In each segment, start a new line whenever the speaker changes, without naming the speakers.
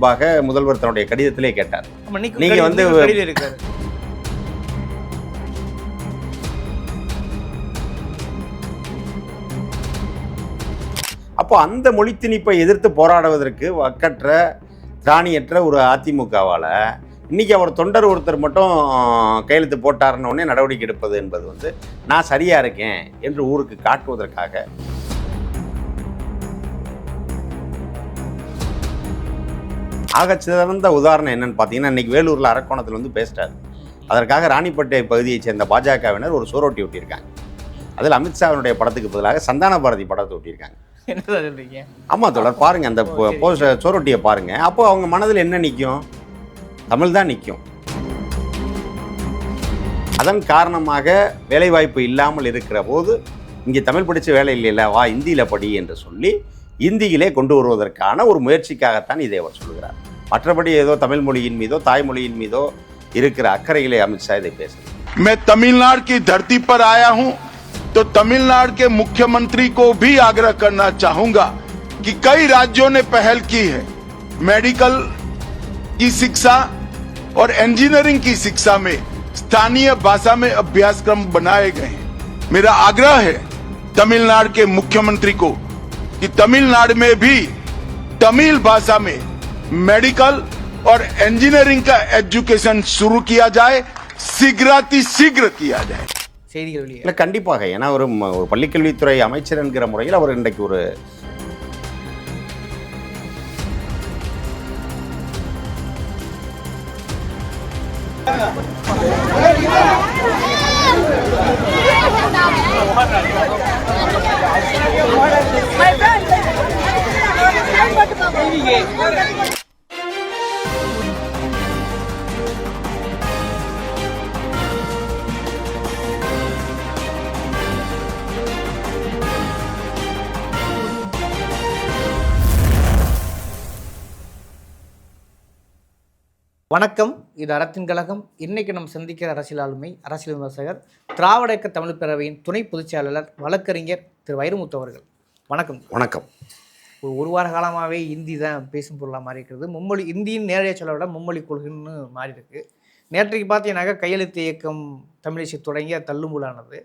பாக முதல்வர் தன்னுடைய கடிதத்திலே கேட்டார்.
நீங்க
வந்து- அப்போ அந்த மொழி திணிப்பை எதிர்த்து போராடுவதற்கு வக்கற்ற திராணியற்ற ஒரு அதிமுகவால் இன்னைக்கு அவர் தொண்டர் ஒருத்தர் மட்டும் கையெழுத்து போட்டாருன்ன நடவடிக்கை எடுப்பது என்பது வந்து நான் சரியா இருக்கேன் என்று ஊருக்கு காட்டுவதற்காக ஆகச் சிறந்த உதாரணம் என்னன்னு பார்த்தீங்கன்னா இன்னைக்கு வேலூரில் அரக்கோணத்தில் வந்து பேசிட்டார் அதற்காக ராணிப்பேட்டை பகுதியைச் சேர்ந்த பாஜகவினர் ஒரு சூரோட்டி ஒட்டியிருக்காங்க அதில் அமித்ஷாவினுடைய படத்துக்கு பதிலாக சந்தான பாரதி படத்தை ஒட்டியிருக்காங்க
என்னதான் சொல்றீங்க?
ஆமா தொடர் பாருங்க அந்த
ஓ, சரி.
போஸ்ட் சோரொட்டியை பாருங்க. அப்போ அவங்க மனதில் என்ன நிற்கும்? தமிழ் தான் நிற்கும். அதன் காரணமாக வேலைவாய்ப்பு இல்லாமல் இருக்கிற போது இங்கே தமிழ் படிச்ச வேலை இல்லைல்ல வா இந்தியில் படி என்று சொல்லி இந்தியிலே கொண்டு வருவதற்கான ஒரு முயற்சிக்காகத்தான் இதை அவர் சொல்கிறார் மற்றபடி ஏதோ தமிழ் மொழியின் மீதோ தாய்மொழியின் மீதோ இருக்கிற அக்கறையிலே அமித்ஷா இதை பேசுகிறார்
मैं तमिलनाडु की धरती पर आया हूं तो तमिलनाडु के मुख्यमंत्री को भी आग्रह करना चाहूंगा कि कई राज्यों ने पहल की है मेडिकल की शिक्षा और इंजीनियरिंग की शिक्षा में स्थानीय भाषा में अभ्यासक्रम बनाए गए हैं मेरा आग्रह है तमिलनाडु के मुख्यमंत्री को कि तमिलनाडु में भी तमिल भाषा में मेडिकल और इंजीनियरिंग का एजुकेशन शुरू किया जाए शीघ्राति शीघ्र किया जाए
செய்திகள் வெளியே
இல்லை கண்டிப்பாக ஏன்னா ஒரு ம- ஒரு பள்ளிக்கல்வித்துறை அமைச்சர் என்கிற முறையில் அவர் இன்றைக்கு ஒரு
My friend.
வணக்கம். இது அறத்தின் கழகம். இன்னைக்கு நம்ம சந்திக்கிற அரசியல் ஆளுமை அரசியல் விமர்சகர் திராவிட இயக்க தமிழ் பேரவையின் துணை பொதுச் செயலாளர் வழக்கறிஞர் திரு வைரமுத்து அவர்கள். வணக்கம்.
வணக்கம்.
ஒரு ஒரு வார காலமாகவே இந்தி தான் பேசும் பொருளாக மாறி இருக்கிறது மும்மொழி இந்தியின் நேரடியாக சொல்ல விட மும்மொழி கொள்கைன்னு மாறி இருக்கு. நேற்றைக்கு பார்த்தீங்கன்னாக்கா கையெழுத்து இயக்கம் தமிழிசை தொடங்கிய தள்ளுமுலானது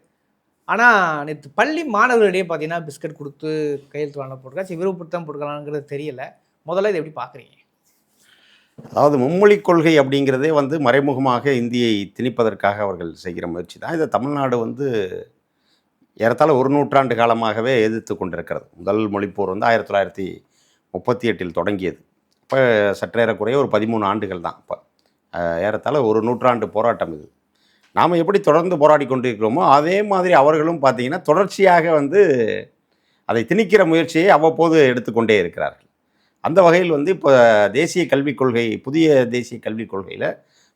ஆனால் நேற்று பள்ளி மாணவர்களிடையே பார்த்தீங்கன்னா பிஸ்கட் கொடுத்து கையெழுத்து வாங்க போட்டிருக்கா சரி விருப்பப்பட்டு தான் போட்டுக்கலாங்கிறது தெரியல. முதல்ல இதை எப்படி பார்க்குறீங்க
அதாவது மும்மொழி கொள்கை அப்படிங்கிறதே வந்து மறைமுகமாக இந்தியை திணிப்பதற்காக அவர்கள் செய்கிற முயற்சி தான். இதை தமிழ்நாடு வந்து ஏறத்தாழ ஒரு நூற்றாண்டு காலமாகவே எதிர்த்து கொண்டிருக்கிறது. முதல் மொழிப்போர் வந்து ஆயிரத்தி தொள்ளாயிரத்தி முப்பத்தி எட்டில் தொடங்கியது. இப்போ சற்றேறக்குறைய ஒரு பதிமூணு ஆண்டுகள் தான். இப்போ ஏறத்தாழ ஒரு நூற்றாண்டு போராட்டம் இது. நாம் எப்படி தொடர்ந்து போராடி கொண்டிருக்கிறோமோ அதே மாதிரி அவர்களும் பார்த்தீங்கன்னா தொடர்ச்சியாக வந்து அதை திணிக்கிற முயற்சியை அவ்வப்போது எடுத்துக்கொண்டே இருக்கிறார்கள். அந்த வகையில் வந்து இப்போ தேசிய கல்விக் கொள்கை புதிய தேசிய கல்விக் கொள்கையில்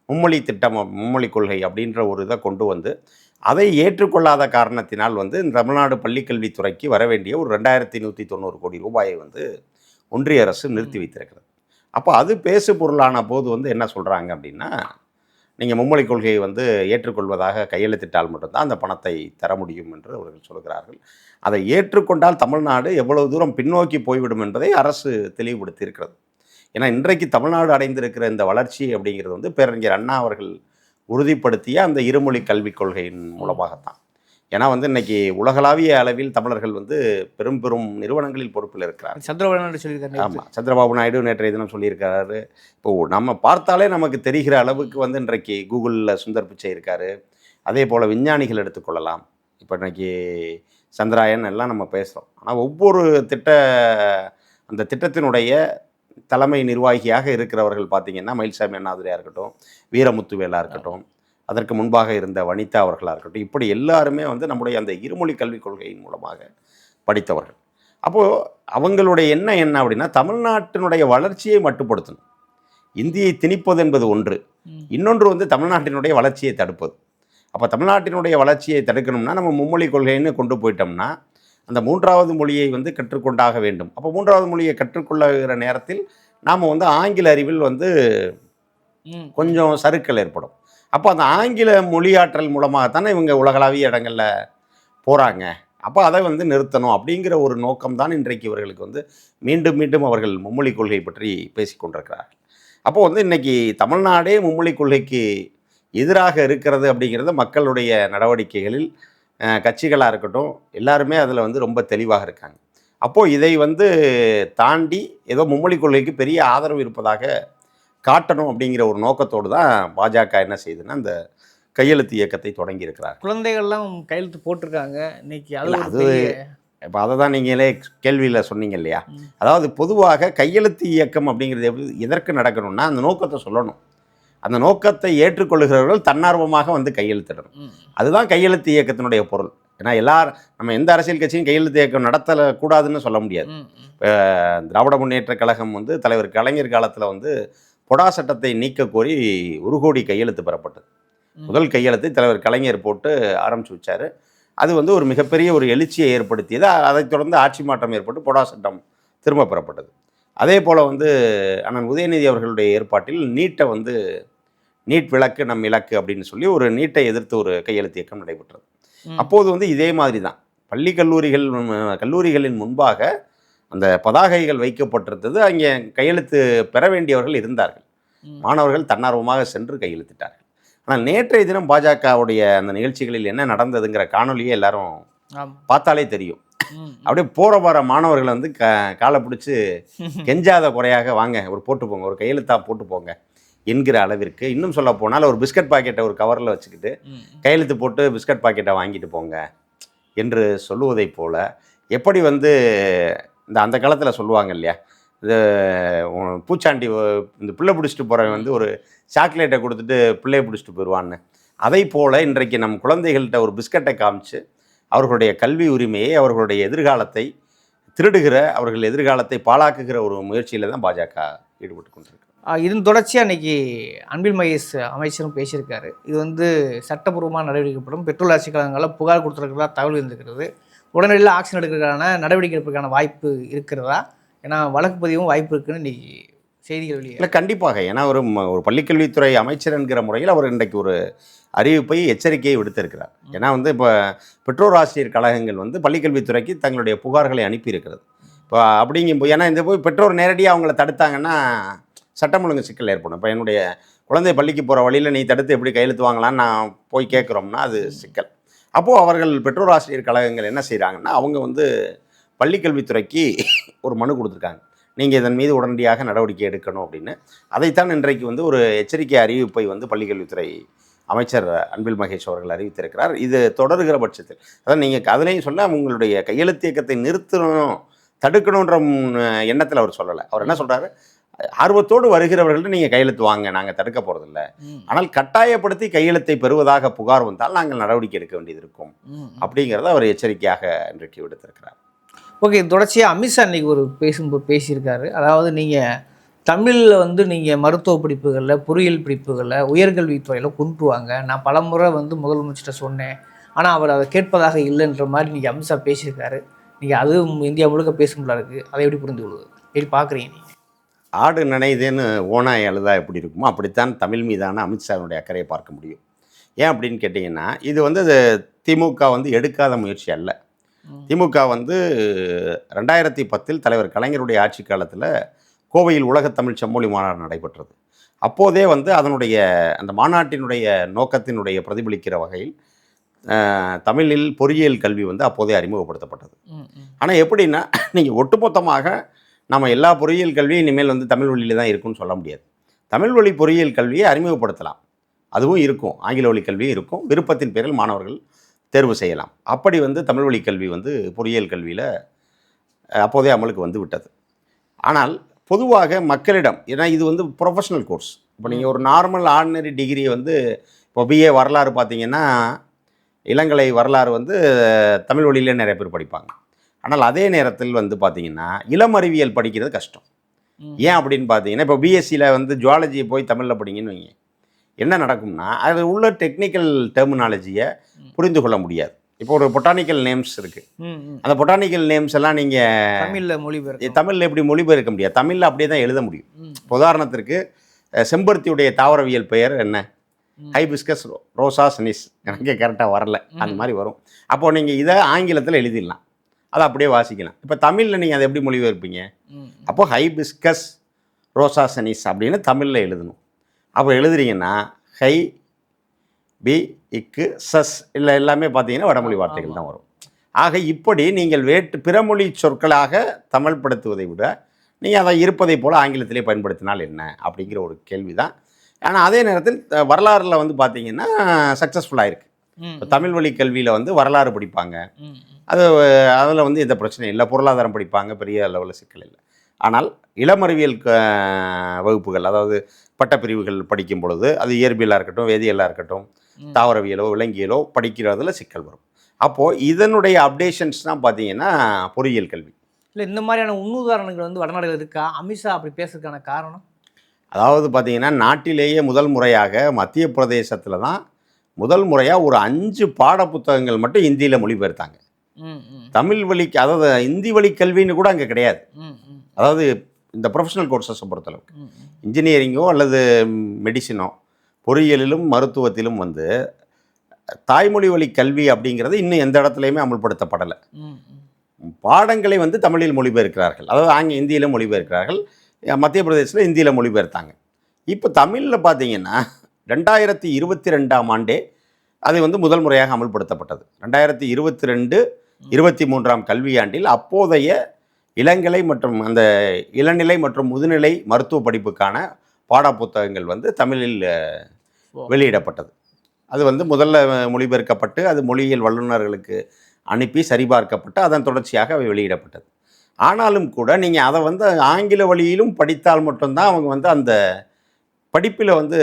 மும்மொழி திட்டம் மும்மொழி கொள்கை அப்படின்ற ஒரு இதை கொண்டு வந்து அதை ஏற்றுக்கொள்ளாத காரணத்தினால் வந்து தமிழ்நாடு பள்ளிக்கல்வித்துறைக்கு வர வேண்டிய ஒரு ரெண்டாயிரத்தி நூற்றி தொண்ணூறு கோடி ரூபாயை வந்து ஒன்றிய அரசு நிறுத்தி வைத்திருக்கிறது. அப்போ அது பேசு பொருளான போது வந்து என்ன சொல்கிறாங்க அப்படின்னா நீங்கள் மும்மொழி கொள்கையை வந்து ஏற்றுக்கொள்வதாக கையெழுத்திட்டால் மட்டும்தான் அந்த பணத்தை தர முடியும் என்று அவர்கள் சொல்கிறார்கள். அதை ஏற்றுக்கொண்டால் தமிழ்நாடு எவ்வளவு தூரம் பின்னோக்கி போய்விடும் என்பதை அரசு தெளிவுபடுத்தி இருக்கிறது ஏன்னா இன்றைக்கு தமிழ்நாடு அடைந்திருக்கிற இந்த வளர்ச்சி அப்படிங்கிறது வந்து பேரறிஞர் அண்ணா அவர்கள் உறுதிப்படுத்திய அந்த இருமொழி கல்விக் கொள்கையின் மூலமாகத்தான். ஏன்னா வந்து இன்னைக்கு உலகளாவிய அளவில் தமிழர்கள் வந்து பெரும் பெரும் நிறுவனங்களில் பொறுப்பில் இருக்கிறார்.
சந்திரபாபு சொல்லியிருக்காரு நேத்து.
ஆமாம் சந்திரபாபு நாயுடு நேற்றைய தினம் சொல்லியிருக்காரு. இப்போ நம்ம பார்த்தாலே நமக்கு தெரிகிற அளவுக்கு வந்து இன்றைக்கு கூகுளில் சுந்தர் பிச்சை இருக்காரு. அதே போல் விஞ்ஞானிகள் எடுத்துக்கொள்ளலாம் இப்போ இன்னைக்கு சந்திராயன் எல்லாம் நம்ம பேசுகிறோம் ஆனால் ஒவ்வொரு திட்ட அந்த திட்டத்தினுடைய தலைமை நிர்வாகியாக இருக்கிறவர்கள் பார்த்தீங்கன்னா மயில்சாமி அண்ணாதுரையாக இருக்கட்டும் வீரமுத்துவேலா இருக்கட்டும் அதற்கு முன்பாக இருந்த வனிதா அவர்களாக இருக்கட்டும் இப்படி எல்லாருமே வந்து நம்முடைய அந்த இருமொழி கல்விக் கொள்கையின் மூலமாக படித்தவர்கள். அப்போது அவங்களுடைய எண்ணம் என்ன அப்படின்னா தமிழ்நாட்டினுடைய வளர்ச்சியை மட்டுப்படுத்தணும். இந்தியை திணிப்பது என்பது ஒன்று. இன்னொன்று வந்து தமிழ்நாட்டினுடைய வளர்ச்சியை தடுப்பது. அப்போ தமிழ்நாட்டினுடைய வளர்ச்சியை தடுக்கணும்னா நம்ம மும்மொழி கொள்கைன்னு கொண்டு போயிட்டோம்னா அந்த மூன்றாவது மொழியை வந்து கற்றுக்கொண்டாக வேண்டும். அப்போ மூன்றாவது மொழியை கற்றுக்கொள்ளுகிற நேரத்தில் நாம் வந்து ஆங்கில அறிவில் வந்து. கொஞ்சம் சறுக்கல் ஏற்படும். அப்போ அந்த ஆங்கில மொழியாற்றல் மூலமாக தானே இவங்க உலகளாவிய இடங்களில் போகிறாங்க அப்போ அதை வந்து நிறுத்தணும் அப்படிங்கிற ஒரு நோக்கம் தான் இன்றைக்கு இவர்களுக்கு வந்து மீண்டும் மீண்டும் அவர்கள் மும்மொழி கொள்கை பற்றி பேசிக் கொண்டிருக்கிறார்கள். அப்போ வந்து இன்றைக்கி தமிழ்நாடே மும்மொழி கொள்கைக்கு எதிராக இருக்கிறது அப்படிங்கிறது மக்களுடைய நடவடிக்கைகளில் கட்சிகளாக இருக்கட்டும் எல்லாருமே அதில் வந்து ரொம்ப தெளிவாக இருக்காங்க. அப்போது இதை வந்து தாண்டி ஏதோ மும்மொழி கொள்கைக்கு பெரிய ஆதரவு இருப்பதாக காட்டணும் அப்படிங்கிற ஒரு நோக்கத்தோடு தான் பாஜக என்ன செய்யுதுன்னா அந்த கையெழுத்து இயக்கத்தை தொடங்கி இருக்கிறார்
குழந்தைகள்லாம் கையெழுத்து போட்டிருக்காங்க. இன்னைக்கு அது
இப்போ அதை தான் நீங்களே கேள்வியில் சொன்னீங்க இல்லையா. அதாவது பொதுவாக கையெழுத்து இயக்கம் அப்படிங்கிறது எப்படி எதற்கு நடக்கணும்னா அந்த நோக்கத்தை சொல்லணும். அந்த நோக்கத்தை ஏற்றுக்கொள்கிறவர்கள் தன்னார்வமாக வந்து கையெழுத்திடணும். அதுதான் கையெழுத்து இயக்கத்தினுடைய பொருள். ஏன்னா எல்லார் நம்ம எந்த அரசியல் கட்சியும் கையெழுத்து இயக்கம் நடத்தல கூடாதுன்னு சொல்ல முடியாது. திராவிட முன்னேற்ற கழகம் வந்து தலைவர் கலைஞர் காலத்தில் வந்து பொடா சட்டத்தை நீக்க கோரி ஒரு கோடி கையெழுத்து பெறப்பட்டது. முதல் கையெழுத்தை தலைவர் கலைஞர் போட்டு ஆரம்பிச்சு வச்சாரு. அது வந்து ஒரு மிகப்பெரிய ஒரு எழுச்சியை ஏற்படுத்தியது. அதைத் தொடர்ந்து ஆட்சி மாற்றம் ஏற்பட்டு பொடா சட்டம் திரும்ப பெறப்பட்டது. அதே போல் வந்து அண்ணன் உதயநிதி அவர்களுடைய ஏற்பாட்டில் நீட்டை வந்து நீட் விளக்கு நம் இலக்கு அப்படின்னு சொல்லி ஒரு நீட்டை எதிர்த்து ஒரு கையெழுத்து இயக்கம் நடைபெற்றது. அப்போது வந்து இதே மாதிரி தான் பள்ளி கல்லூரிகள் கல்லூரிகளின் முன்பாக அந்த பதாகைகள் வைக்கப்பட்டிருந்தது அங்கே கையெழுத்து பெற வேண்டியவர்கள் இருந்தார்கள். மாணவர்கள் தன்னார்வமாக சென்று கையெழுத்திட்டார்கள் ஆனால் நேற்றைய தினம் பாஜகவுடைய அந்த நிகழ்ச்சிகளில் என்ன நடந்ததுங்கிற காணொலியை எல்லாரும். பார்த்தாலே தெரியும். அப்படியே போகிற போகிற மாணவர்கள் வந்து க காலை பிடிச்சி கெஞ்சாத குறையாக வாங்க ஒரு போட்டு போங்க ஒரு கையெழுத்தா போட்டு போங்க என்கிற அளவிற்கு இன்னும் சொல்ல போனால் ஒரு பிஸ்கட் பாக்கெட்டை ஒரு கவரில் வச்சுக்கிட்டு. கையெழுத்து போட்டு பிஸ்கட் பாக்கெட்டை வாங்கிட்டு போங்க என்று சொல்லுவதைப் போல எப்படி வந்து இந்த அந்த காலத்தில் சொல்லுவாங்க இல்லையா? இது பூச்சாண்டி இந்த பிள்ளை பிடிச்சிட்டு போகிறவன் வந்து ஒரு சாக்லேட்டை கொடுத்துட்டு பிள்ளையை பிடிச்சிட்டு போயிடுவான்னு அதை போல் இன்றைக்கு நம் குழந்தைகள்கிட்ட ஒரு பிஸ்கட்டை காமிச்சு அவர்களுடைய கல்வி உரிமையை அவர்களுடைய எதிர்காலத்தை திருடுகிற அவர்கள் எதிர்காலத்தை பாழாக்குகிற ஒரு முயற்சியில் தான் பாஜக ஈடுபட்டு கொண்டிருக்கு
இதன் தொடர்ச்சியாக இன்னைக்கு அன்பில் மகேஷ் அமைச்சரும் பேசியிருக்காரு. இது வந்து சட்டப்பூர்வமாக நடவடிக்கைப்படும். பெட்ரோல் ஆட்சி கழகங்களில் புகார் கொடுத்துருக்கிறதா தகவல் இருந்திருக்கிறது. உடனடியில் ஆக்ஷன் எடுக்கிறதுக்கான நடவடிக்கை எடுப்பதற்கான வாய்ப்பு இருக்கிறதா? ஏன்னா வழக்கு பதிவும் வாய்ப்பு இருக்குன்னு இன்னைக்கு செய்திகள் வெளியே
இல்லை கண்டிப்பாக. ஏன்னா ஒரு ஒரு பள்ளிக்கல்வித்துறை அமைச்சர் என்கிற முறையில் அவர் இன்றைக்கு ஒரு அறிவிப்பை எச்சரிக்கையை விடுத்திருக்கிறார். ஏன்னா வந்து இப்போ பெற்றோர் ஆசிரியர் கழகங்கள் வந்து பள்ளிக்கல்வித்துறைக்கு தங்களுடைய புகார்களை அனுப்பியிருக்கிறது. இப்போ அப்படிங்கும்போது ஏன்னா இந்த போய் பெற்றோர் நேரடியாக அவங்கள தடுத்தாங்கன்னா சட்டம் ஒழுங்கு சிக்கல் ஏற்படும். இப்போ என்னுடைய குழந்தை பள்ளிக்கு போகிற வழியில் நீ தடுத்து எப்படி கையெழுத்து வாங்கலாம்னு நான் போய் கேட்குறோம்னா அது சிக்கல். அப்போது அவர்கள் பெற்றோர் ஆசிரியர் கழகங்கள் என்ன செய்கிறாங்கன்னா அவங்க வந்து பள்ளிக்கல்வித்துறைக்கு ஒரு மனு கொடுத்துருக்காங்க. நீங்கள் இதன் மீது உடனடியாக நடவடிக்கை எடுக்கணும் அப்படின்னு. அதைத்தான் இன்றைக்கு வந்து ஒரு எச்சரிக்கை அறிவிப்பை வந்து பள்ளிக்கல்வித்துறை அமைச்சர் அன்பில் மகேஷ் அவர்கள் அறிவித்திருக்கிறார். இது தொடருகிற பட்சத்தில். அதான் நீங்கள் அதுலேயும் சொல்ல உங்களுடைய கையெழுத்து இயக்கத்தை நிறுத்தணும் தடுக்கணுன்ற எண்ணத்தில் அவர் சொல்லலை. அவர் என்ன சொல்கிறாரு ஆர்வத்தோடு வருகிறவர்கள்ட்ட நீங்கள் கையெழுத்து வாங்க நாங்கள் தடுக்க போகிறதில்ல. ஆனால் கட்டாயப்படுத்தி கையெழுத்தை பெறுவதாக புகார் வந்தால் நாங்கள் நடவடிக்கை எடுக்க வேண்டியது இருக்கும். அப்படிங்கிறத அவர் எச்சரிக்கையாக இன்றைக்கு விடுத்திருக்கிறார்.
ஓகே தொடர்ச்சியாக அமித்ஷா இன்னைக்கு ஒரு பேசும்போது பேசியிருக்காரு. அதாவது நீங்கள் தமிழில் வந்து நீங்கள் மருத்துவ படிப்புகளில் பொறியியல் படிப்புகளில் உயர்கல்வித்துறையில் கொண்டு வாங்க நான் பலமுறை வந்து முதலமைச்சர்கிட்ட சொன்னேன். ஆனால் அவர் அதை கேட்பதாக இல்லைன்ற மாதிரி நீங்கள் அமித்ஷா பேசியிருக்காரு. நீங்கள் அதுவும் இந்தியா முழுக்க பேசும்போது இருக்குது அதை எப்படி புரிந்து கொள்வது எப்படி பார்க்குறீங்க நீங்கள்
ஆடு நினைதேன்னு ஓனாய் அழுதா எப்படி இருக்குமோ அப்படித்தான் தமிழ் மீதான அமித்ஷாவினுடைய அக்கறையை பார்க்க முடியும். ஏன் அப்படின்னு கேட்டிங்கன்னா இது வந்து அது திமுக வந்து எடுக்காத முயற்சி அல்ல. திமுக வந்து ரெண்டாயிரத்தி பத்தில் தலைவர் கலைஞருடைய ஆட்சி காலத்தில் கோவையில் உலகத் தமிழ் செம்மொழி மாநாடு நடைபெற்றது. அப்போதே வந்து அதனுடைய அந்த மாநாட்டினுடைய நோக்கத்தினுடைய பிரதிபலிக்கிற வகையில் தமிழில் பொறியியல் கல்வி வந்து அப்போதே அறிமுகப்படுத்தப்பட்டது. ஆனால் எப்படின்னா நீங்கள் ஒட்டுமொத்தமாக நம்ம எல்லா பொறியியல் கல்வியும் இனிமேல் வந்து தமிழ் வழியில் தான் இருக்கும்னு சொல்ல முடியாது. தமிழ் வழி பொறியியல் கல்வியை அறிமுகப்படுத்தலாம். அதுவும் இருக்கும். ஆங்கில வழி கல்வியும் இருக்கும். விருப்பத்தின் பேரில் மாணவர்கள் தேர்வு செய்யலாம். அப்படி வந்து தமிழ் வழி கல்வி வந்து பொறியியல் கல்வியில் அப்போதே அமலுக்கு வந்து விட்டது. ஆனால் பொதுவாக மக்களிடம் ஏன்னா இது வந்து ப்ரொஃபஷனல் கோர்ஸ் இப்போ நீங்கள் ஒரு நார்மல் ஆர்டினரி டிகிரி வந்து இப்போ பிஏ வரலாறு பார்த்தீங்கன்னா இளங்கலை வரலாறு வந்து தமிழ் வழியிலே நிறைய பேர் படிப்பாங்க. ஆனால் அதே நேரத்தில் வந்து பார்த்தீங்கன்னா இளம் அறிவியல் படிக்கிறது கஷ்டம். ஏன் அப்படின்னு பார்த்தீங்கன்னா இப்போ பிஎஸ்சியில் வந்து ஜுவாலஜியை போய் தமிழில் படிங்கன்னு வைங்க. என்ன நடக்கும்னா அது உள்ள டெக்னிக்கல் டெர்மினாலஜியை புரிந்து கொள்ள முடியாது. இப்போ ஒரு பொட்டானிக்கல் நேம்ஸ் இருக்குது அந்த பொட்டானிக்கல் நேம்ஸ் எல்லாம் நீங்கள்
தமிழில் மொழிபெயர்க்க
தமிழில் எப்படி மொழிபெயர்க்க முடியாது தமிழில் அப்படியே தான் எழுத முடியும். உதாரணத்திற்கு செம்பருத்தியுடைய தாவரவியல் பெயர் என்ன? ஹைபிஸ்கஸ் ரோசா சனிஸ் எனக்கே கரெக்டாக வரல. அந்த மாதிரி வரும். அப்போது நீங்கள் இதை ஆங்கிலத்தில் எழுதிடலாம். அதை அப்படியே வாசிக்கலாம். இப்போ தமிழில் நீங்கள் அதை எப்படி மொழிபெயர்ப்பீங்க?
ம்.
அப்போ ஹைபிஸ்கஸ் ரோசா சனிஸ் அப்படின்னு தமிழில் எழுதணும். அப்போ எழுதுறீங்கன்னா ஹை பி இக்கு சஸ் இல்லை எல்லாமே பார்த்தீங்கன்னா வடமொழி வார்த்தைகள் தான் வரும். ஆக இப்படி நீங்கள் வேற்று பிறமொழி சொற்களாக தமிழ்படுத்துவதை விட நீங்கள் அதை இருப்பதை போல் ஆங்கிலத்திலே பயன்படுத்தினால் என்ன? அப்படிங்கிற ஒரு கேள்வி தான் ஆனால் அதே நேரத்தில் வரலாறுல வந்து பார்த்தீங்கன்னா சக்ஸஸ்ஃபுல்லாக இருக்குது தமிழ் வழி கல்வியில் வந்து வரலாறு படிப்பாங்க. அது அதில் வந்து எந்த பிரச்சனையும் இல்லை. பொருளாதாரம் படிப்பாங்க பெரிய லெவலில் சிக்கல் இல்லை. ஆனால் இளமறிவியல் வகுப்புகள் அதாவது பட்டப்பிரிவுகள் படிக்கும் பொழுது அது இயற்பியலாக இருக்கட்டும் வேதியியலாக இருக்கட்டும். தாவரவியலோ விலங்கியலோ படிக்கிறதுல சிக்கல் வரும். அப்போது இதனுடைய அப்டேஷன்ஸ் தான் பார்த்தீங்கன்னா பொறியியல் கல்வி.
இல்லை இந்த மாதிரியான முன்னுதாரணங்கள் வந்து வடநாடுகள் இருக்கா? அமித்ஷா அப்படி பேசுறதுக்கான காரணம்?
அதாவது பார்த்தீங்கன்னா நாட்டிலேயே முதல் முறையாக மத்திய பிரதேசத்தில் தான் முதல் முறையாக ஒரு அஞ்சு பாடப்புத்தகங்கள் மட்டும் இந்தியில் மொழிபெயர்த்தாங்க. தமிழ் வழிக்கு அதாவது இந்தி வழி கல்வின்னு கூட அங்கே கிடையாது. அதாவது இந்த ப்ரொஃபஷனல் கோர்சஸை பொறுத்தளவுக்கு. இன்ஜினியரிங்கோ அல்லது மெடிசினோ பொறியியலிலும் மருத்துவத்திலும் வந்து தாய்மொழி வழி கல்வி அப்படிங்கிறது இன்னும் எந்த இடத்துலையுமே அமல்படுத்தப்படலை. பாடங்களை வந்து தமிழில் மொழிபெயர்க்கிறார்கள். அதாவது ஆங்க இந்தியில் மொழிபெயர்க்கிறார்கள். மத்திய பிரதேசத்தில் இந்தியில் மொழிபெயர்த்தாங்க. இப்போ தமிழில் பார்த்தீங்கன்னா ரெண்டாயிரத்தி இருபத்தி ரெண்டாம் ஆண்டே அது வந்து முதல் முறையாக அமல்படுத்தப்பட்டது ரெண்டாயிரத்தி இருபத்தி ரெண்டு இருபத்தி மூன்றாம் கல்வியாண்டில் அப்போதைய இளங்கலை மற்றும் அந்த இளநிலை மற்றும் முதுநிலை மருத்துவ படிப்புக்கான பாடப்புத்தகங்கள் வந்து தமிழில். வெளியிடப்பட்டது அது வந்து முதல்ல மொழிபெயர்க்கப்பட்டு அது மொழியியல் வல்லுநர்களுக்கு அனுப்பி சரிபார்க்கப்பட்டு அதன் தொடர்ச்சியாக அவை வெளியிடப்பட்டது ஆனாலும் கூட நீங்கள் அதை வந்து ஆங்கில வழியிலும் படித்தால் மட்டும்தான் அவங்க வந்து அந்த படிப்பில் வந்து.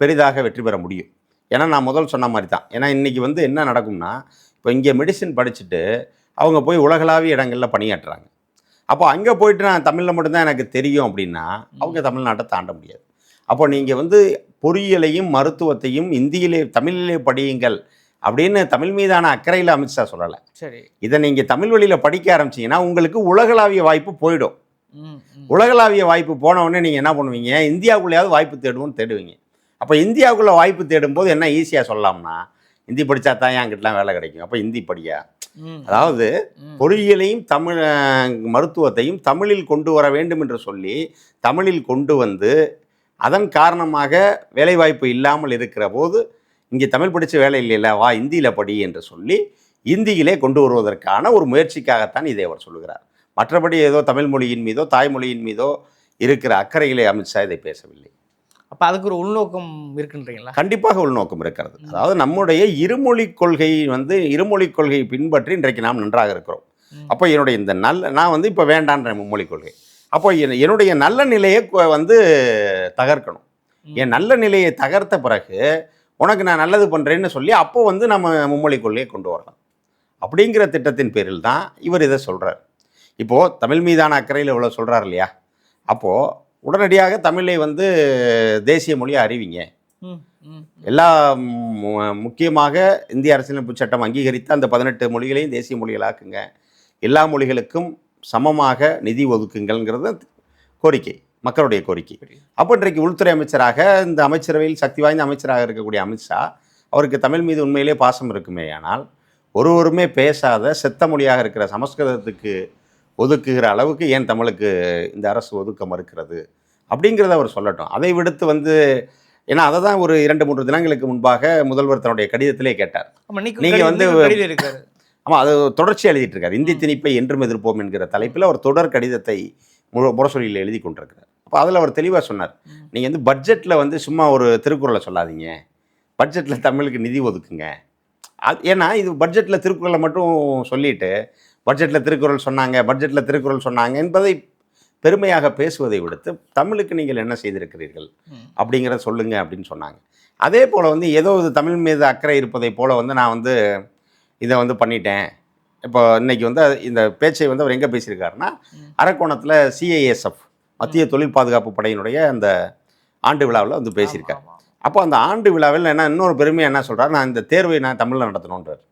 பெரிதாக வெற்றி பெற முடியும். ஏன்னா நான் முதல் சொன்ன மாதிரி தான் ஏன்னா இன்றைக்கி வந்து என்ன நடக்கும்னா இப்போ இங்கே மெடிசின் படிச்சுட்டு அவங்க போய் உலகளாவிய இடங்களில் பணியாற்றுறாங்க. அப்போ அங்கே போயிட்டு நான் தமிழில் மட்டும்தான் எனக்கு தெரியும் அப்படின்னா அவங்க தமிழ்நாட்டை தாண்ட முடியாது. அப்போ நீங்கள் வந்து பொறியியலையும் மருத்துவத்தையும் இந்தியிலே தமிழிலே படியுங்கள் அப்படின்னு தமிழ் மீதான அக்கறையில் அமித்ஷா சொல்லலை.
சரி.
இதை நீங்கள் தமிழ் வழியில் படிக்க ஆரம்பிச்சீங்கன்னா உங்களுக்கு உலகளாவிய வாய்ப்பு போயிடும். உலகளாவிய வாய்ப்பு போன உடனே நீங்கள் என்ன பண்ணுவீங்க? இந்தியாவுக்குள்ளேயாவது வாய்ப்பு தேடுவோம்னு தேடுவீங்க. அப்போ இந்தியாவுக்குள்ளே வாய்ப்பு தேடும்போது என்ன ஈஸியாக சொல்லலாம்னா ஹிந்தி படித்தா தான் என்கிட்டலாம் வேலை கிடைக்கும். அப்போ ஹிந்தி படியா? அதாவது. பொறியியலையும் தமிழ் மருத்துவத்தையும் தமிழில் கொண்டு வர வேண்டும் என்று சொல்லி தமிழில் கொண்டு வந்து அதன் காரணமாக வேலைவாய்ப்பு இல்லாமல் இருக்கிற போது இங்கே தமிழ் படித்த வேலை இல்லைல்ல வா இந்தியில் படி என்று சொல்லி இந்தியிலே கொண்டு வருவதற்கான ஒரு முயற்சிக்காகத்தான் இதை அவர் சொல்லுகிறார். மற்றபடி ஏதோ தமிழ் மொழியின் மீதோ தாய்மொழியின் மீதோ இருக்கிற அக்கறையிலே அமித்ஷா இதை பேசவில்லை.
அப்போ அதுக்கு ஒரு உள்நோக்கம் இருக்குன்றீங்களா?
கண்டிப்பாக உள்நோக்கம் இருக்கிறது. அதாவது நம்முடைய இருமொழி கொள்கை வந்து இருமொழி கொள்கையை பின்பற்றி இன்றைக்கு நாம் நன்றாக இருக்கிறோம். அப்போ என்னுடைய இந்த நல்ல நான் வந்து இப்போ வேண்டான்ற மும்மொழி கொள்கை. அப்போ என்- என்னுடைய நல்ல நிலையை வந்து தகர்க்கணும். என் நல்ல நிலையை தகர்த்த பிறகு உனக்கு நான் நல்லது பண்ணுறேன்னு சொல்லி அப்போ வந்து நம்ம மும்மொழி கொள்கையை கொண்டு வரலாம். அப்படிங்கிற திட்டத்தின் பேரில் தான் இவர் இதை சொல்கிறார் இப்போது தமிழ் மீதான அக்கறையில் இவ்வளோ சொல்கிறார் இல்லையா? அப்போது உடனடியாக தமிழை வந்து தேசிய மொழியை அறிவிங்க. எல்லா முக்கியமாக இந்திய அரசியலமைப்பு சட்டம் அங்கீகரித்த அந்த பதினெட்டு மொழிகளையும் தேசிய மொழிகளாக்குங்க எல்லா மொழிகளுக்கும் சமமாக நிதி ஒதுக்குங்கள்ங்கிறது கோரிக்கை மக்களுடைய கோரிக்கை. அப்போ இன்றைக்கு உள்துறை அமைச்சராக இந்த அமைச்சரவையில் சக்தி வாய்ந்த அமைச்சராக இருக்கக்கூடிய அமித்ஷா அவருக்கு தமிழ் மீது உண்மையிலே பாசம் இருக்குமே. ஆனால் ஒருவருமே பேசாத செத்த மொழியாக இருக்கிற சமஸ்கிருதத்துக்கு ஒதுக்குகிற அளவுக்கு ஏன் தமிழுக்கு இந்த அரசு ஒதுக்க மறுக்கிறது அப்படிங்கிறத அவர் சொல்லட்டும். அதை விடுத்து வந்து ஏன்னா அதை தான் ஒரு இரண்டு மூன்று தினங்களுக்கு முன்பாக முதல்வர் தன்னுடைய கடிதத்திலே கேட்டார்.
ஆமா நீங்க
நீங்க
கடி-
வந்து- ஆமாம் அது தொடர்ச்சி எழுதிட்டு இருக்கார் இந்தி திணிப்பை என்றும் எதிர்ப்போம் என்கிற தலைப்பில் அவர் தொடர் கடிதத்தை மு முரசொலியில் எழுதி கொண்டிருக்கிறார். அப்போ அதில் அவர் தெளிவாக சொன்னார். நீங்கள் வந்து பட்ஜெட்டில் வந்து சும்மா ஒரு திருக்குறளை சொல்லாதீங்க. பட்ஜெட்டில் தமிழுக்கு நிதி ஒதுக்குங்க. அது ஏன்னா இது பட்ஜெட்டில் திருக்குறளை மட்டும் சொல்லிட்டு பட்ஜெட்டில் திருக்குறள் சொன்னாங்க பட்ஜெட்டில் திருக்குறள் சொன்னாங்க என்பதை பெருமையாக பேசுவதை விடுத்து தமிழுக்கு நீங்கள் என்ன செய்திருக்கிறீர்கள். அப்படிங்கிறத சொல்லுங்க அப்படின்னு சொன்னாங்க அதே போல் வந்து ஏதோ இது தமிழ் மீது அக்கறை இருப்பதை போல் வந்து நான் வந்து இதை வந்து பண்ணிட்டேன் இப்போ இன்னைக்கு வந்து அது- இந்த பேச்சை வந்து அவர் எங்கே பேசியிருக்காருன்னா. அரக்கோணத்தில் சிஐஎஸ்எஃப் மத்திய தொழில் பாதுகாப்பு படையினுடைய அந்த ஆண்டு விழாவில் வந்து பேசியிருக்கார். அப்போ அந்த ஆண்டு விழாவில் என்ன இன்னொரு பெருமையாக என்ன சொல்கிறார் நான் இந்த தேர்வை நான் தமிழில் நடத்தணுன்றார்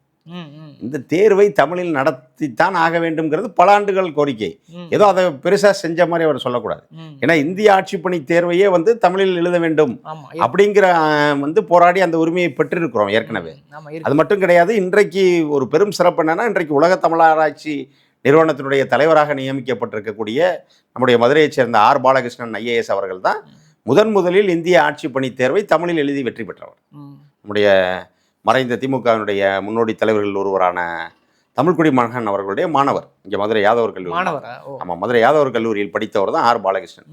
இந்த தேர்வை தமிழில் நடத்தித்தான் ஆக வேண்டும்ங்கிறது பல ஆண்டுகள் கோரிக்கை. ஏதோ அதை பெருசாக செஞ்ச மாதிரி அவர் சொல்லக்கூடாது. ஏன்னா இந்திய ஆட்சிப்பணி தேர்வையே வந்து தமிழில் எழுத வேண்டும் அப்படிங்கிற வந்து போராடி அந்த உரிமையை பெற்றிருக்கிறோம் ஏற்கனவே. அது மட்டும் கிடையாது இன்றைக்கு ஒரு பெரும் சிறப்பு என்னன்னா இன்றைக்கு உலக தமிழாராய்ச்சி நிறுவனத்தினுடைய தலைவராக நியமிக்கப்பட்டிருக்கக்கூடிய நம்முடைய மதுரையைச் சேர்ந்த ஆர். பாலகிருஷ்ணன் ஐஏஎஸ் அவர்கள் தான் முதன் முதலில் இந்திய ஆட்சி பணி தேர்வை தமிழில் எழுதி வெற்றி பெற்றவர். நம்முடைய மறைந்த திமுகவினுடைய முன்னோடி தலைவர்கள் ஒருவரான தமிழ்குடி மகன் அவர்களுடைய மாணவர். இங்கே மதுரை யாதவர் கல்லூரி
மாணவரா?
ஆமாம் மதுரை யாதவர் கல்லூரியில் படித்தவர் தான் ஆர் பாலகிருஷ்ணன்.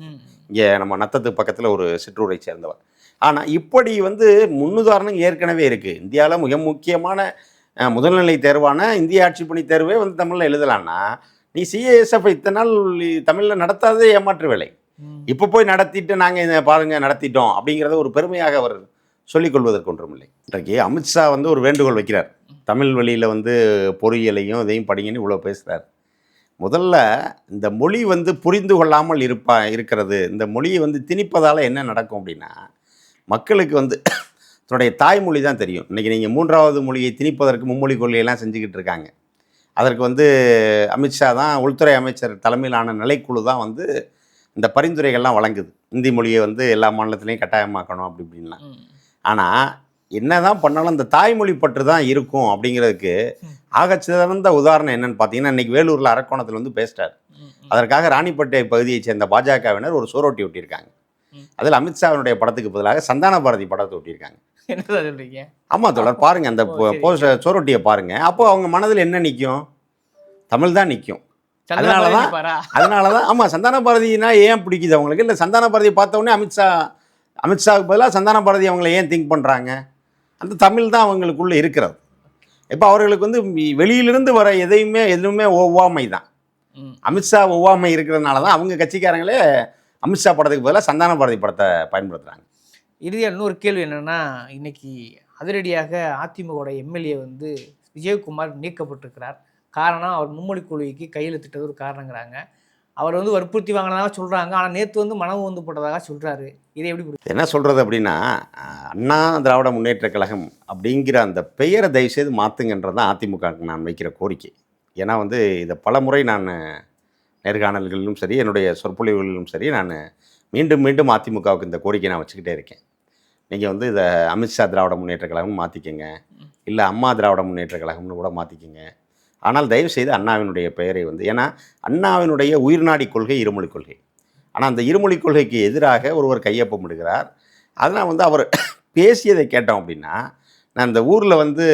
இங்கே நம்ம நத்தத்து பக்கத்தில் ஒரு சிற்றூரை சேர்ந்தவர். ஆனால் இப்படி வந்து முன்னுதாரணம் ஏற்கனவே இருக்குது இந்தியாவில் மிக முக்கியமான முதல்நிலை தேர்வான இந்திய ஆட்சி பணி தேர்வே வந்து தமிழில் எழுதலான்னா நீ சிஏஎஸ்எஃப் இத்தனை நாள் தமிழில் நடத்தாதே ஏமாற்று வேலை. இப்போ போய் நடத்திட்டு நாங்கள் இதை பாருங்க நடத்திட்டோம் அப்படிங்கிறத ஒரு பெருமையாக அவர் சொல்லிக் கொள்வதற்கு ஒன்றுமில்லை. இன்றைக்கு அமித்ஷா வந்து ஒரு வேண்டுகோள் வைக்கிறார். தமிழ் வழியில் வந்து பொறியியலையும் இதையும் படிங்கன்னு இவ்வளோ பேசுகிறார் முதல்ல இந்த மொழி வந்து புரிந்து கொள்ளாமல் இருப்பா இருக்கிறது இந்த மொழியை வந்து திணிப்பதால் என்ன நடக்கும் அப்படின்னா மக்களுக்கு வந்து தன்னுடைய தாய்மொழி தான் தெரியும். இன்றைக்கி நீங்கள் மூன்றாவது மொழியை திணிப்பதற்கு மும்மொழி கொள்கையெல்லாம் செஞ்சுக்கிட்டு இருக்காங்க. அதற்கு வந்து அமித்ஷா தான் உள்துறை அமைச்சர் தலைமையிலான நிலைக்குழு தான் வந்து இந்த பரிந்துரைகள்லாம் வழங்குது. இந்தி மொழியை வந்து எல்லா மாநிலத்திலையும் கட்டாயமாக்கணும் அப்படி இப்படின்லாம். ஆனால் என்னதான் பண்ணாலும் இந்த தாய்மொழி பற்று தான் இருக்கும் அப்படிங்கிறதுக்கு ஆகச்சிறந்த உதாரணம் என்னன்னு பார்த்தீங்கன்னா இன்னைக்கு வேலூரில் அரக்கோணத்தில் வந்து பேசிட்டார். அதற்காக ராணிப்பேட்டை பகுதியைச் சேர்ந்த பாஜகவினர் ஒரு சுவரொட்டி ஒட்டியிருக்காங்க. அதில் அமித்ஷாவினுடைய படத்துக்கு பதிலாக சந்தான பாரதி படத்தை ஒட்டியிருக்காங்க.
சொல்றீங்க?
ஆமாம் தோழர் பாருங்க அந்த
ஓ, சரி.
போஸ்ட் சுவரொட்டியை பாருங்க. அப்போ அவங்க மனதில் என்ன நிற்கும் தமிழ் தான் நிற்கும் அதனாலதான்
நினைப்பாரா?
அதனால தான் ஆமாம் சந்தான பாரதினா ஏன் பிடிக்குது அவங்களுக்கு? இல்லை சந்தான பாரதியை பார்த்த உடனே அமித்ஷா அமித்ஷாவுக்கு பதிலாக சந்தான பாரதி அவங்கள ஏன் திங்க் பண்ணுறாங்க அந்த தமிழ் தான் அவங்களுக்குள்ளே இருக்கிறது. இப்போ அவர்களுக்கு வந்து வெளியிலிருந்து வர எதையுமே எதுவுமே ஒவ்வாமை தான். அமித்ஷா ஒவ்வாமை இருக்கிறதுனால தான் அவங்க கட்சிக்காரங்களே அமித்ஷா படத்துக்கு பதிலாக சந்தான பாரதி படத்தை பயன்படுத்துகிறாங்க
இறுதியா இன்னொரு கேள்வி என்னன்னா இன்னைக்கு அதிரடியாக அதிமுக எம்எல்ஏ வந்து விஜயகுமார் நீக்கப்பட்டிருக்கிறார். காரணம் அவர் மும்மொழி கொள்கைக்கு கையெழுத்திட்டது ஒரு காரணங்கிறாங்க. அவர் வந்து வற்புறுத்தி வாங்கினதாக சொல்றாங்க. ஆனா நேத்து வந்து மனவு வந்து போட்டதாக சொல்றாரு. இதை எப்படி
என்ன சொல்கிறது அப்படின்னா அண்ணா திராவிட முன்னேற்றக் கழகம் அப்படிங்கிற அந்த பெயரை தயவுசெய்து மாற்றுங்கன்றது தான் அதிமுகவுக்கு நான் வைக்கிற கோரிக்கை. ஏன்னா வந்து இதை பல முறை நான் நேர்காணல்களிலும் சரி என்னுடைய சொற்பொழிவுகளிலும் சரி நான் மீண்டும் மீண்டும் அதிமுகவுக்கு இந்த கோரிக்கை நான் வச்சுக்கிட்டே இருக்கேன். நீங்கள் வந்து இதை அமித்ஷா திராவிட முன்னேற்றக் கழகம் மாற்றிக்கங்க இல்லை அம்மா திராவிட முன்னேற்றக் கழகம்னு கூட மாற்றிக்கங்க ஆனால் தயவுசெய்து அண்ணாவினுடைய பெயரை வந்து ஏன்னா அண்ணாவினுடைய உயிர்நாடி கொள்கை இருமொழி கொள்கை. ஆனால் அந்த இருமொழி கொள்கைக்கு எதிராக ஒருவர் கையொப்பமிடுகிறார் அதனால் வந்து அவர் பேசியதை கேட்டோம் அப்படின்னா நான் இந்த ஊரில் வந்து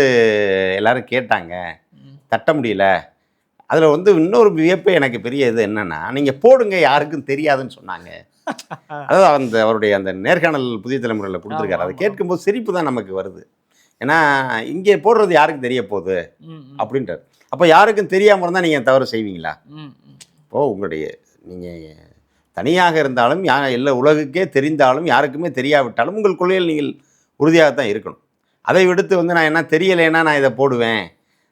எல்லாரும் கேட்டாங்க. தட்ட முடியல. அதில் வந்து இன்னொரு வியப்பு எனக்கு பெரிய இது என்னென்னா நீங்கள் போடுங்க யாருக்கும் தெரியாதுன்னு சொன்னாங்க. அதாவது அந்த அவருடைய அந்த நேர்காணல் புதிய தலைமுறையில் கொடுத்துருக்காரு. அதை. கேட்கும்போது சிரிப்பு தான் நமக்கு வருது. ஏன்னா இங்கே போடுறது யாருக்கு தெரிய போகுது அப்படின்றார். அப்போ யாருக்கும் தெரியாமல் இருந்தால் நீங்கள் தவறு செய்வீங்களா. இப்போது உங்களுடைய நீங்கள் தனியாக இருந்தாலும் யா எல்லா உலகுக்கே தெரிந்தாலும் யாருக்குமே தெரியாவிட்டாலும் உங்கள் கொள்கையில் நீங்கள் உறுதியாக தான் இருக்கணும். அதை விடுத்து வந்து நான் என்ன தெரியலைன்னா நான் இதை போடுவேன்.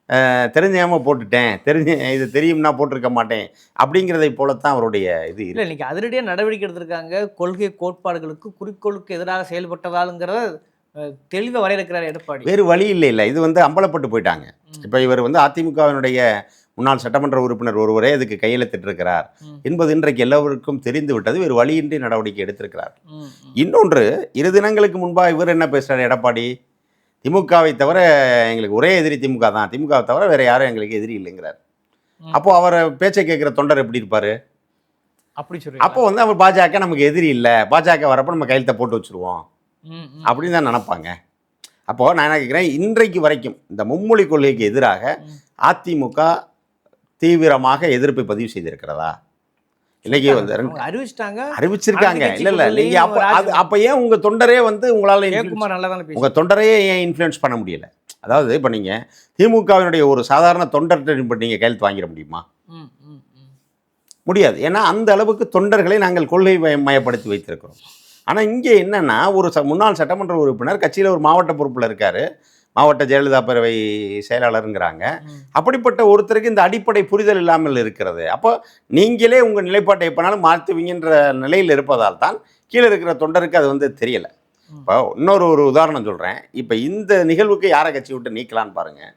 அஹ், தெரிஞ்சாம போட்டுட்டேன். தெரிஞ்ச இது தெரியும்னா போட்டிருக்க மாட்டேன். அப்படிங்கிறதை போலத்தான் அவருடைய இது
இல்ல
இருக்கு.
இன்னைக்கு அதிரடியா நடவடிக்கை எடுத்திருக்காங்க. கொள்கை கோட்பாடுகளுக்கு குறிக்கோளுக்கு எதிராக செயல்பட்டதாலுங்கிறத அஹ், தெளிவா வரையறுக்கிறார் எடப்பாடி.
வேறு வழி இல்லை இல்லை. இது வந்து அம்பலப்பட்டு போயிட்டாங்க. இப்போ இவர் வந்து அதிமுகவினுடைய முன்னாள் சட்டமன்ற உறுப்பினர் ஒருவரே இதுக்கு கையெழுத்திட்டிருக்கிறார். என்பது இன்றைக்கு எல்லோருக்கும் தெரிந்து விட்டது வேறு வழியின்றி நடவடிக்கை எடுத்திருக்கிறார். இன்னொன்று இரு தினங்களுக்கு முன்பாக இவர் என்ன பேசுறாரு எடப்பாடி? திமுகவை தவிர எங்களுக்கு ஒரே எதிரி திமுக தான். திமுகவை தவிர வேற யாரும் எங்களுக்கு எதிரி இல்லைங்கிறார். அப்போ அவரை பேச்சை கேட்குற தொண்டர் எப்படி இருப்பாரு?
அப்படி சொல்றீங்க
அப்போ வந்து அவர் பாஜக நமக்கு எதிரி இல்லை. பாஜக வரப்போ நம்ம கையெழுத்தை போட்டு வச்சுருவோம். அப்படின்னு தான் நினைப்பாங்க. அப்போது நான் என்ன கேட்குறேன் இன்றைக்கு வரைக்கும் இந்த மும்மொழி கொள்கைக்கு எதிராக. அதிமுக தீவிரமாக எதிர்ப்பை பதிவு செய்திருக்கிறதா? இன்னைக்கு வந்து
அறிவிச்சிட்டாங்க.
அறிவிச்சிருக்காங்க. இல்ல இல்ல நீங்க அப்ப அப்ப ஏன் உங்க தொண்டரே வந்து உங்களால. உங்க தொண்டரையே ஏன் இன்ஃப்ளூயன்ஸ் பண்ண முடியல? அதாவது இப்போ நீங்க திமுகவினுடைய ஒரு சாதாரண தொண்டர்கிட்ட இப்ப நீங்க கையெழுத்து வாங்கிட முடியுமா. முடியாது. ஏன்னா அந்த அளவுக்கு தொண்டர்களை நாங்கள் கொள்கை மய- மயப்படுத்தி வைத்திருக்கிறோம். ஆனால் இங்கே என்னன்னா ஒரு ச முன்னாள் சட்டமன்ற உறுப்பினர் கட்சியில் ஒரு மாவட்ட பொறுப்பில் இருக்காரு. மாவட்ட ஜெயலலிதா பேரவை செயலாளருங்கிறாங்க. அப்படிப்பட்ட ஒருத்தருக்கு இந்த அடிப்படை புரிதல் இல்லாமல் இருக்கிறது. அப்போ நீங்களே உங்கள் நிலைப்பாட்டை எப்போனாலும் மாற்றுவீங்கன்ற நிலையில் இருப்பதால் தான் கீழே இருக்கிற தொண்டருக்கு அது வந்து தெரியலை. இப்போ இன்னொரு ஒரு உதாரணம் சொல்கிறேன் இப்போ இந்த நிகழ்வுக்கு யாரை கட்சி விட்டு நீக்கலான்னு பாருங்கள்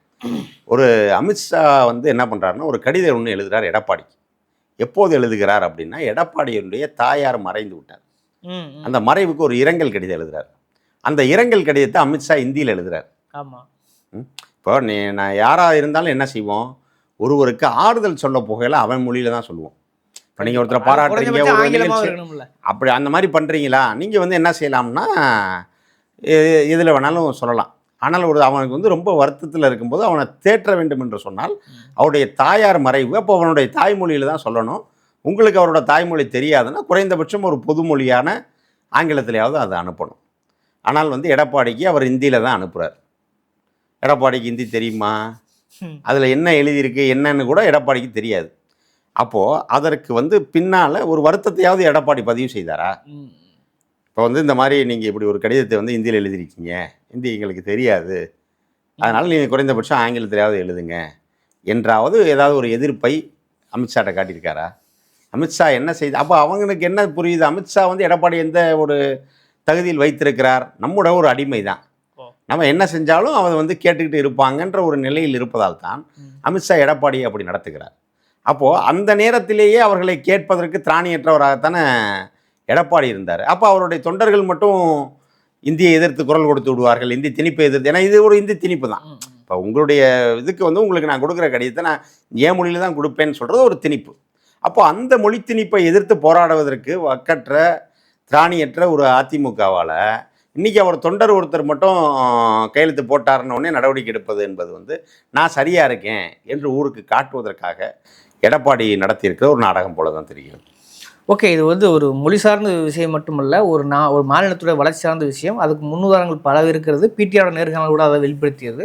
ஒரு அமித்ஷா வந்து என்ன பண்ணுறாருன்னா ஒரு கடிதம் ஒன்று எழுதுறார் எடப்பாடிக்கு. எப்போது எழுதுகிறார் அப்படின்னா எடப்பாடியினுடைய தாயார் மறைந்து விட்டார். அந்த மறைவுக்கு ஒரு இரங்கல் கடிதம் எழுதுறார். அந்த இரங்கல் கடிதத்தை அமித்ஷா இந்தியில் எழுதுறார். இப்போ நீ நான் யாராக இருந்தாலும் என்ன செய்வோம்? ஒருவருக்கு ஆறுதல் சொல்ல போகையில் அவன் மொழியில தான் சொல்லுவோம். இப்போ நீங்கள் ஒருத்தரை பாராட்டுறீங்க ஒரு நிகழ்ச்சி அப்படி அந்த மாதிரி பண்ணுறீங்களா நீங்கள் வந்து என்ன செய்யலாம்னா எதில் வேணாலும் சொல்லலாம். ஆனால் ஒரு அவனுக்கு வந்து ரொம்ப வருத்தத்தில் இருக்கும்போது அவனை தேற்ற வேண்டும் என்று சொன்னால் அவருடைய தாயார் மறைவு அப்போ அவனுடைய தாய்மொழியில் தான் சொல்லணும். உங்களுக்கு அவரோட தாய்மொழி தெரியாதுன்னா குறைந்தபட்சம் ஒரு பொதுமொழியான ஆங்கிலத்திலேயாவது அதை அனுப்பணும். ஆனால் வந்து எடப்பாடிக்கு அவர் இந்தியில் தான் அனுப்புகிறார் எடப்பாடிக்கு ஹிந்தி தெரியுமா. அதில் என்ன எழுதியிருக்கு என்னன்னு கூட எடப்பாடிக்கு தெரியாது. அப்போது அதற்கு வந்து பின்னால் ஒரு வருத்தத்தையாவது எடப்பாடி பதிவு செய்தாரா. இப்போ வந்து இந்த மாதிரி நீங்கள் இப்படி ஒரு கடிதத்தை வந்து ஹிந்தியில் எழுதியிருக்கீங்க. ஹிந்தி எங்களுக்கு தெரியாது. அதனால் நீங்கள் குறைந்தபட்சம் ஆங்கிலத்திலாவது எழுதுங்க. என்றாவது ஏதாவது ஒரு எதிர்ப்பை அமித்ஷாட்ட காட்டியிருக்காரா? அமித்ஷா என்ன செய்து அப்போ அவங்களுக்கு என்ன புரியுது? அமித்ஷா வந்து எடப்பாடி எந்த ஒரு தகுதியில் வைத்திருக்கிறார்? நம்முடைய ஒரு அடிமை தான். நம்ம என்ன செஞ்சாலும் அவன் வந்து கேட்டுக்கிட்டு இருப்பாங்கன்ற ஒரு நிலையில் இருப்பதால் தான். அமித்ஷா எடப்பாடியை அப்படி நடத்துகிறார். அப்போது அந்த நேரத்திலேயே அவர்களை கேட்பதற்கு திராணியற்றவராகத்தானே எடப்பாடி இருந்தார். அப்போ அவருடைய தொண்டர்கள் மட்டும் இந்தியை எதிர்த்து குரல் கொடுத்து விடுவார்கள் இந்தி திணிப்பை எதிர்த்து. ஏன்னா இது ஒரு இந்தி திணிப்பு தான். இப்போ உங்களுடைய இதுக்கு வந்து உங்களுக்கு நான் கொடுக்குற கடிதத்தை நான் என் மொழியில் தான் கொடுப்பேன்னு சொல்கிறது ஒரு திணிப்பு. அப்போ அந்த மொழி திணிப்பை எதிர்த்து போராடுவதற்கு வக்கற்ற திராணியற்ற ஒரு அதிமுகவால் இன்றைக்கி அவர் தொண்டர் ஒருத்தர் மட்டும் கையெழுத்து போட்டாருன்ன நடவடிக்கை எடுப்பது என்பது வந்து நான் சரியாக இருக்கேன் என்று ஊருக்கு காட்டுவதற்காக எடப்பாடி நடத்தியிருக்கிற ஒரு நாடகம் போல தான் தெரிகிறது.
ஓகே இது வந்து ஒரு மொழி சார்ந்த விஷயம் மட்டுமல்ல ஒரு நா ஒரு மாநிலத்துடைய வளர்ச்சி சார்ந்த விஷயம். அதுக்கு முன்னுதாரணங்கள் பல இருக்கிறது பிடிஆரோட நேர்காணல் கூட அதை வெளிப்படுத்தியது.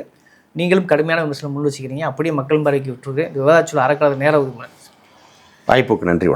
நீங்களும் கடுமையான விமர்சனம் முன் வச்சுக்கிறீங்க. அப்படியே மக்கள் பார்வைக்கு விட்டுருக்கு விவாதாச்சுள்ள அறக்காத நேரம் உரிமை.
வாய்ப்புக்கு நன்றி